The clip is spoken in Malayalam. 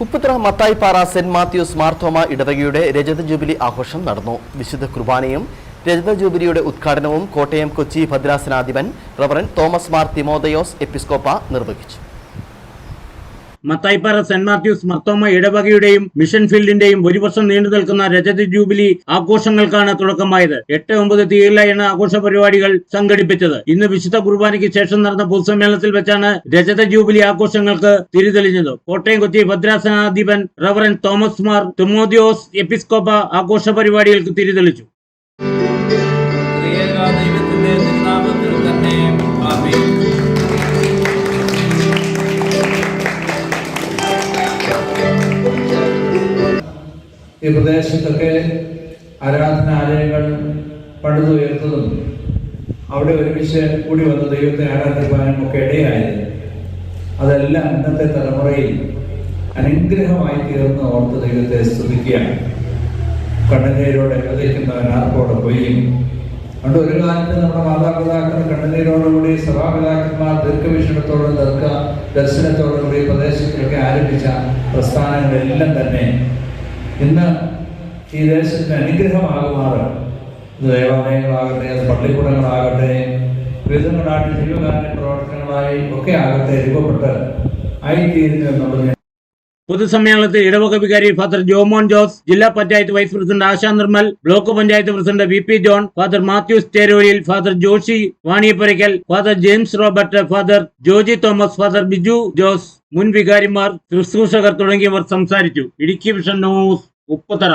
ഉപ്പുത്ര മത്തായിപ്പാറ സെന്റ് മാത്യൂസ് മാർത്തോമ ഇടവകയുടെ രജത ജൂബിലി ആഘോഷം നടന്നു. വിശുദ്ധ കുർബാനയും രജത ജൂബിലിയുടെ ഉദ്ഘാടനവും കോട്ടയം കൊച്ചി ഭദ്രാസനാധിപൻ റവറൻ തോമസ് മാർ തിമോദയോസ് എപ്പിസ്കോപ്പ നിർവഹിച്ചു. മത്തായിപ്പാറ സെന്റ് മാത്യൂസ് മർത്തോമ ഇടവകയുടെയും മിഷൻ ഫീൽഡിന്റെയും ഒരു വർഷം നീണ്ടു നിൽക്കുന്ന രജത ജൂബിലി ആഘോഷങ്ങൾക്കാണ് തുടക്കമായത്. എട്ട് ഒമ്പത് തീയതിയിലായാണ് ആഘോഷ പരിപാടികൾ സംഘടിപ്പിച്ചത്. ഇന്ന് വിശുദ്ധ കുർബാനയ്ക്ക് ശേഷം നടന്ന പൊതുസമ്മേളനത്തിൽ വെച്ചാണ് രജത ജൂബിലി ആഘോഷങ്ങൾക്ക് തിരിതെളിഞ്ഞത്. കോട്ടയം കൊച്ചി ഭദ്രാസനാധിപൻ റവറൻ തോമസ് മാർ തുമോദിയോസ് എപ്പിസ്കോപ്പ ആഘോഷ പരിപാടികൾക്ക് തിരിതെളിച്ചു. ഈ പ്രദേശത്തൊക്കെ ആരാധനാലയങ്ങൾ പണിതുയർത്തതും അവിടെ ഒരുമിച്ച് കൂടി വന്ന ദൈവത്തെ ആരാധിക്കാനും ഒക്കെ ഇടയായത്. അതെല്ലാം ഇന്നത്തെ തലമുറയിൽ അനുഗ്രഹമായി തീർന്ന് ഓർത്ത് ദൈവത്തെ സ്തുതിക്കുകയാണ്. കണ്ണുനീരോടെ കഥയ്ക്കുന്നവൻ ആർക്കോടെ പൊയ്യും. അതുകൊണ്ട് ഒരു കാലത്ത് നമ്മുടെ മാതാപിതാക്കൾ കണ്ണുനീരോടുകൂടി സഭാപിതാക്കന്മാർ ദീർഘവീക്ഷണത്തോടും ദീർഘ ദർശനത്തോടുകൂടി പ്രദേശത്തിലൊക്കെ ആരംഭിച്ച പ്രസ്ഥാനങ്ങളെല്ലാം തന്നെ ഇന്ന് ഈ ദേശത്തിന് അനുഗ്രഹമാകുമാറ്. ദേവാലയങ്ങളാകട്ടെ അത് പള്ളിക്കൂടങ്ങളാകട്ടെ നാട്ടിൽ ജീവകാരുണ്യ പ്രവർത്തനങ്ങളായി ഒക്കെ ആകട്ടെ രൂപപ്പെട്ട് ആയിത്തീരുന്നു എന്നുള്ളത് പൊതുസമ്മേളനത്തിൽ ഇടവക വികാരി ഫാദർ ജോമോൻ ജോസ് ജില്ലാ panchayat vice president Asha Nirmal block panchayat president V P John father Matthews Cherolil father Joshi Vaniyapparakkal father James Robert father Joji Thomas father Biju Jose മുൻ വികാരിമാർ ശുശ്രൂഷകർ തുടങ്ങിയവർ സംസാരിച്ചു. Idukki vision news Upputhara.